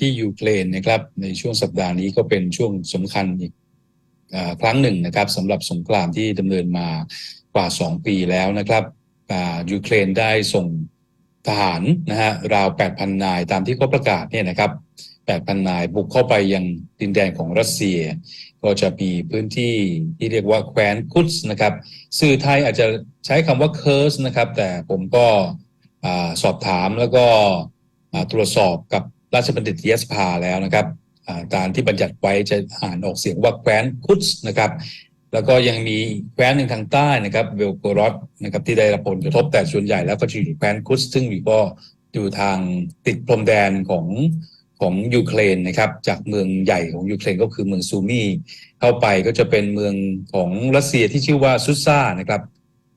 ที่ยูเครนนะครับในช่วงสัปดาห์นี้ก็เป็นช่วงสำคัญอีกอครั้งหนึ่งนะครับสำหรับสงครามที่ดำเนินมากว่า 2 ปีแล้วนะครับยูเครนได้ส่งทหารนะฮะราว 8,000 นายตามที่เขาประกาศเนี่ยนะครับ 8,000 นายบุกเข้าไปยังดินแดนของรัสเซีย ก็จะมีพื้นที่ที่เรียกว่าแคว้นกุสนะครับ สื่อไทยอาจจะใช้คำว่าเคิร์สนะครับ แต่ผมก็อสอบถามแล้วก็ตรวจสอบกับ ราชบัณฑิตยสภาแล้วนะครับอ่าการที่บัญญัติไว้จะอ่านออกเสียงว่าแคว้นคุสนะครับ แล้วก็ยังมีแคว้นหนึ่งทางใต้นะครับเวลโกรอดนะครับที่ได้รับผลกระทบแต่ส่วนใหญ่แล้วก็จะอยู่แคว้นคุสซึ่งอยู่ก็อยู่ทางติดพรมแดนของของยูเครนนะครับจากเมืองใหญ่ของยูเครนก็คือเมืองซูมีเข้าไปก็จะเป็นเมืองของรัสเซียที่ชื่อว่าซุซ่านะครับ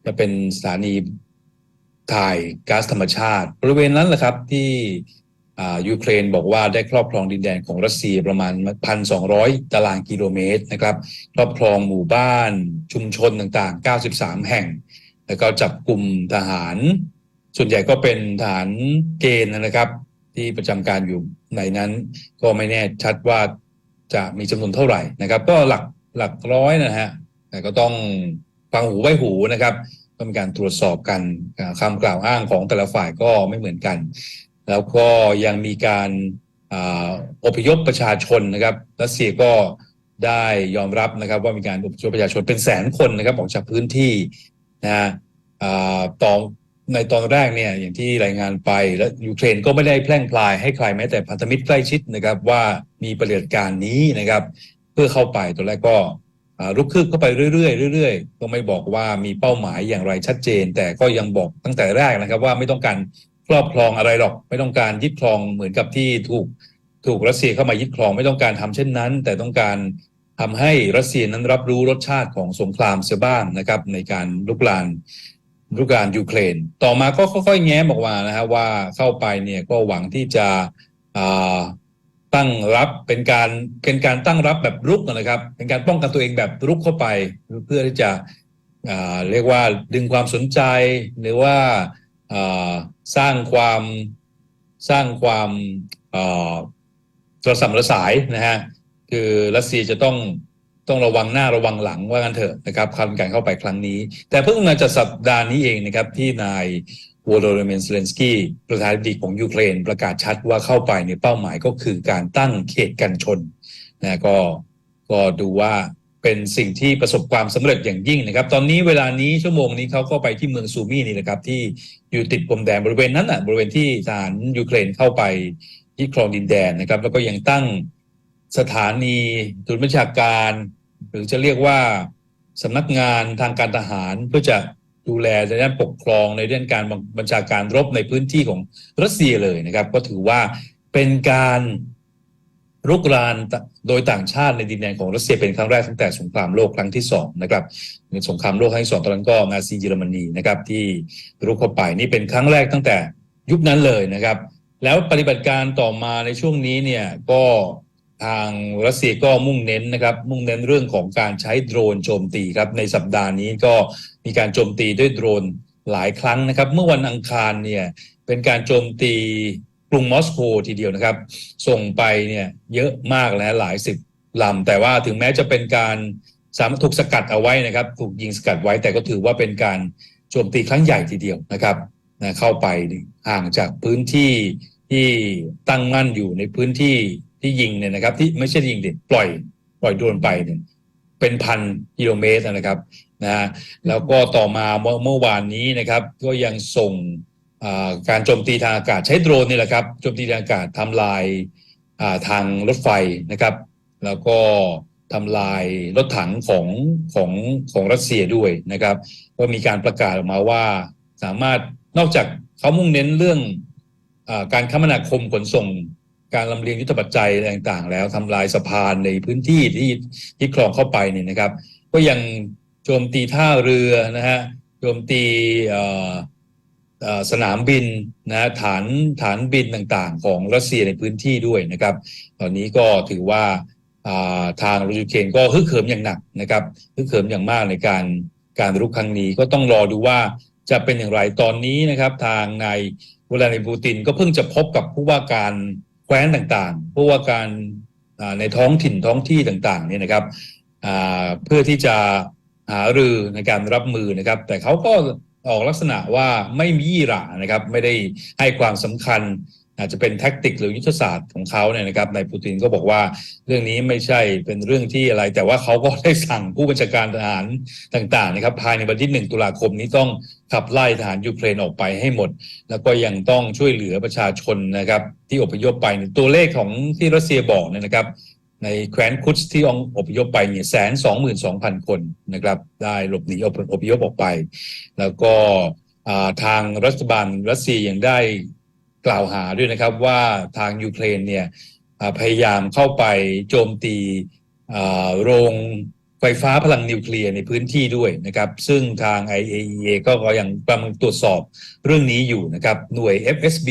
จะเป็นสถานีถ่ายก๊าซธรรมชาติ บริเวณนั้นแหละครับที่ ยูเครนบอกว่าได้ครอบครองดินแดนของรัสเซียประมาณ 1,200 ตารางกิโลเมตรนะครับ ครอบครองหมู่บ้านชุมชนต่างๆ 93 แห่ง แล้วก็จับกลุ่มทหาร ส่วนใหญ่ก็เป็นทหารเกณฑ์นะครับ ที่ประจำการอยู่ในนั้น ก็ไม่แน่ชัดว่าจะมีจำนวนเท่าไหร่นะครับ ก็หลักหลักร้อยนะฮะแต่ก็ต้องฟังหูไว้หูนะครับ ต้องมีการตรวจสอบกันคำกล่าวอ้างของแต่ละฝ่ายก็ไม่เหมือนกัน แล้วก็ยังมีการอพยพประชาชนนะครับรัสเซียก็ได้ยอมรับนะครับว่ามีการอพยพประชาชนเป็นแสนคนนะครับออกจากพื้นที่นะฮะตอนในตอนแรกเนี่ยอย่างที่รายงานไปและยูเครนก็ไม่ได้แพร่งพลายให้ใครแม้แต่พันธมิตรใกล้ชิดนะครับว่ามีปฏิบัติการนี้นะครับ เพื่อเข้าไปตอนแรกก็อ่าลุกคืบเข้าไปเรื่อยๆเรื่อยๆ ก็ไม่บอกว่ามีเป้าหมายอย่างไรชัดเจน แต่ก็ยังบอกตั้งแต่แรกนะครับว่าไม่ต้องการ ครอบครองอะไรหรอกไม่ต้องการยึดครองเหมือนกับที่ถูกถูกรัสเซียเข้ามายึดครองไม่ต้องการทำเช่นนั้น แต่ต้องการทำให้รัสเซียนั้นรับรู้รสชาติของสงครามเสียบ้างนะครับ ในการลุกลานลุกลานยูเครน ต่อมาก็ค่อยๆแง้มออกมานะฮะว่าเข้าไปเนี่ยก็หวังที่จะตั้งรับเป็นการเป็นการตั้งรับแบบรุกนะครับ เป็นการป้องกันตัวเองแบบรุกเข้าไป เพื่อที่จะเรียกว่าดึงความสนใจหรือว่า สร้างความสร้างความตระสัมระสายนะฮะคือรัสเซียจะต้องต้องระวังหน้าระวังหลังว่ากันเถอะนะครับการเข้าไปครั้งนี้ แต่เพิ่งมาจากสัปดาห์นี้เองนะครับ ที่นายวโลดิเมียร์เซเลนสกี้ประธานาธิบดีของยูเครนประกาศชัดว่าเข้าไปในเป้าหมายก็คือการตั้งเขตกันชนนะก็ก็ดูว่า เป็นสิ่งที่ประสบความสำเร็จอย่างยิ่งนะครับ ตอนนี้เวลานี้ชั่วโมงนี้เขาก็ไปที่เมืองซูมี่นี่แหละครับที่อยู่ติดพรมแดนบริเวณนั้นอะบริเวณที่ทหารยูเครนเข้าไปที่ครองดินแดนนะครับ แล้วก็ยังตั้งสถานีศูนย์บัญชาการ หรือจะเรียกว่าสำนักงานทางการทหารเพื่อจะดูแลในด้านปกครองในด้านการบัญชาการรบในพื้นที่ของรัสเซียเลยนะครับ ก็ถือว่าเป็นการ รุกรานโดยต่างชาติในดินแดนของรัสเซียเป็นครั้งแรกตั้งแต่สงครามโลกครั้งที่สองนะครับในสงครามโลกครั้งที่สองตอนนั้นก็นาซีเยอรมนีนะครับ ที่รุกเข้าไปนี่เป็นครั้งแรกตั้งแต่ยุคนั้นเลยนะครับ แล้วปฏิบัติการต่อมาในช่วงนี้เนี่ยก็ทางรัสเซียก็มุ่งเน้นนะครับ มุ่งเน้นเรื่องของการใช้โดรนโจมตีครับในสัปดาห์นี้ก็มีการโจมตีด้วยโดรนหลายครั้งนะครับ เมื่อวันอังคารเนี่ยเป็นการโจมตี รุงมอสโกทีเดียวนะครับ ส่งไปเนี่ยเยอะมากแล้วหลายสิบลำแต่ว่าถึงแม้จะเป็นการสามารถถูกสกัดเอาไว้นะครับ ถูกยิงสกัดไว้แต่ก็ถือว่าเป็นการโจมตีครั้งใหญ่ทีเดียวนะครับนะเข้าไปห่างจากพื้นที่ที่ตั้งมั่นอยู่ในพื้นที่ที่ยิงเนี่ยนะครับ ที่ไม่ใช่ยิงเด็ดปล่อยปล่อยโดนไปเนี่ยเป็นพันกิโลเมตรนะครับนะแล้วก็ต่อมาเมื่อเมื่อวานนี้นะครับ ก็ยังส่ง การโจมตีทางอากาศใช้โดรนนี่แหละครับโจมตีทางอากาศทำลายาทางรถไฟนะครับ แล้วก็ทำลายรถถังของของของรัสเซียด้วยนะครับก็มีการประกาศออกมาว่าสามารถนอกจากเขามุ่งเน้นเรื่องอการคมนาคมขนส่งการลำเลียงยุทธปัจจัยอะไรต่างๆ แล้วทำลายสะพานในพื้นที่ที่ที่คลองเข้าไปเนี่ยนะครับ ก็ยังโจมตีท่าเรือนะฮะโจมตีอ สนามบินนะฐานฐานบินต่างๆ ของรัสเซียในพื้นที่ด้วยนะครับ ตอนนี้ก็ถือว่าทางรัสเซียก็ฮึกเหิมอย่างหนักนะครับฮึกเหิมอย่างมากในการการรุกครั้งนี้ก็ต้องรอดูว่าจะเป็นอย่างไรตอนนี้นะครับ ทางนายวลาดิมีร์ปูตินก็เพิ่งจะพบกับผู้ว่าการแคว้นต่างๆ ผู้ว่าการในท้องถิ่นท้องที่ต่างๆเนี่ยนะครับเพื่อที่จะหารือในการรับมือนะครับ แต่เขาก็ ออกลักษณะว่าไม่มียี่หร่านะครับ ไม่ได้ให้ความสำคัญ อาจจะเป็นแท็กติกหรือยุทธศาสตร์ของเขาเนี่ยนะครับนายปูตินก็บอกว่าเรื่องนี้ไม่ใช่เป็นเรื่องที่อะไร แต่ว่าเขาก็ได้สั่งผู้บัญชาการทหารต่าง ๆ นะครับ ภายในวันที่หนึ่งตุลาคมนี้ต้องขับไล่ทหารยูเครนออกไปให้หมด แล้วก็ยังต้องช่วยเหลือประชาชนนะครับ ที่อพยพไปตัวเลขของที่รัสเซียบอกเนี่ยนะครับ ในแคว้นคุชที่อพยพไปเนี่ยแสนสองหมื่นสองพันคนนะครับ ได้หลบหนีอพอพยพออกไป แล้วก็ทางรัฐบาลรัสเซียยังได้กล่าวหาด้วยนะครับว่าทางยูเครนเนี่ยพยายามเข้าไปโจมตีโรงไฟฟ้าพลังนิวเคลียร์ในพื้นที่ด้วยนะครับ ซึ่งทาง IAEA ก็ยังกำลังตรวจสอบเรื่องนี้อยู่นะครับ หน่วย FSB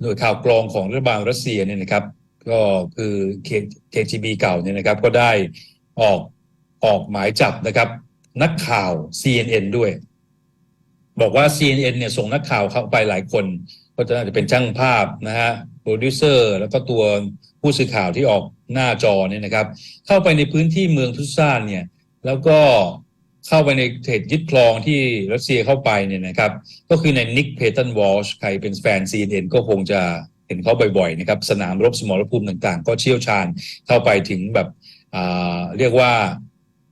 หน่วยข่าวกรองของรัฐบาลรัสเซียเนี่ยนะครับ ก็คือ K- KGB เก่าเนี่ยนะครับ ก็ได้ออกออกหมายจับนะครับ นักข่าว CNN ด้วย บอกว่า CNN เนี่ยส่งนักข่าวเข้าไปหลายคน ก็จะน่าจะเป็นช่างภาพนะฮะโปรดิวเซอร์แล้วก็ตัวผู้สื่อข่าวที่ออกหน้าจอเนี่ยนะครับ เข้าไปในพื้นที่เมืองทุซานเนี่ย แล้วก็เข้าไปในเขตยึดครองที่รัสเซียเข้าไปเนี่ยนะครับ ก็คือในนิกเพตันวอลช์ใครเป็นแฟน CNN ก็คงจะ เห็นเขาบ่อยๆนะครับสนามรบสมรภูมิต่างๆ ก็เชี่ยวชาญเข้าไปถึงแบบเรียกว่า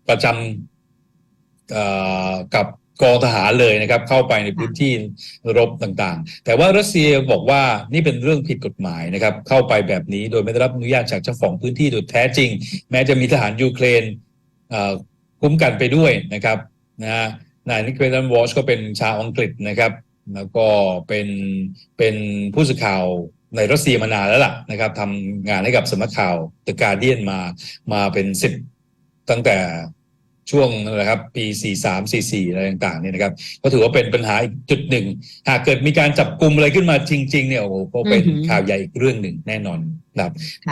ประจำกับกองทหารเลยนะครับ เข้าไปในพื้นที่รบต่างๆ แต่ว่ารัสเซียบอกว่านี่เป็นเรื่องผิดกฎหมายนะครับ เข้าไปแบบนี้โดยไม่ได้รับอนุญาตจากเจ้าของพื้นที่โดยแท้จริง แม้จะมีทหารยูเครนคุ้มกันไปด้วยนะครับนะฮะนายนิกเวตันวอชก็เป็นชาวอังกฤษนะครับ แล้วก็เป็นเป็นผู้สื่อข่าว ในรัสเซียมานานแล้วล่ะนะครับทำงานให้กับสำนักข่าว The Guardian มามาเป็นสิบตั้งแต่ช่วงนั่นแหละครับปี 43 44 อะไรต่างๆเนี่ยนะครับก็ถือว่าเป็นปัญหาอีกจุดหนึ่ง หากเกิดมีการจับกลุ่มอะไรขึ้นมาจริง ๆ เนี่ยโอ้โหก็เป็นอือหือข่าวใหญ่อีกเรื่องหนึ่งแน่นอนนะครับ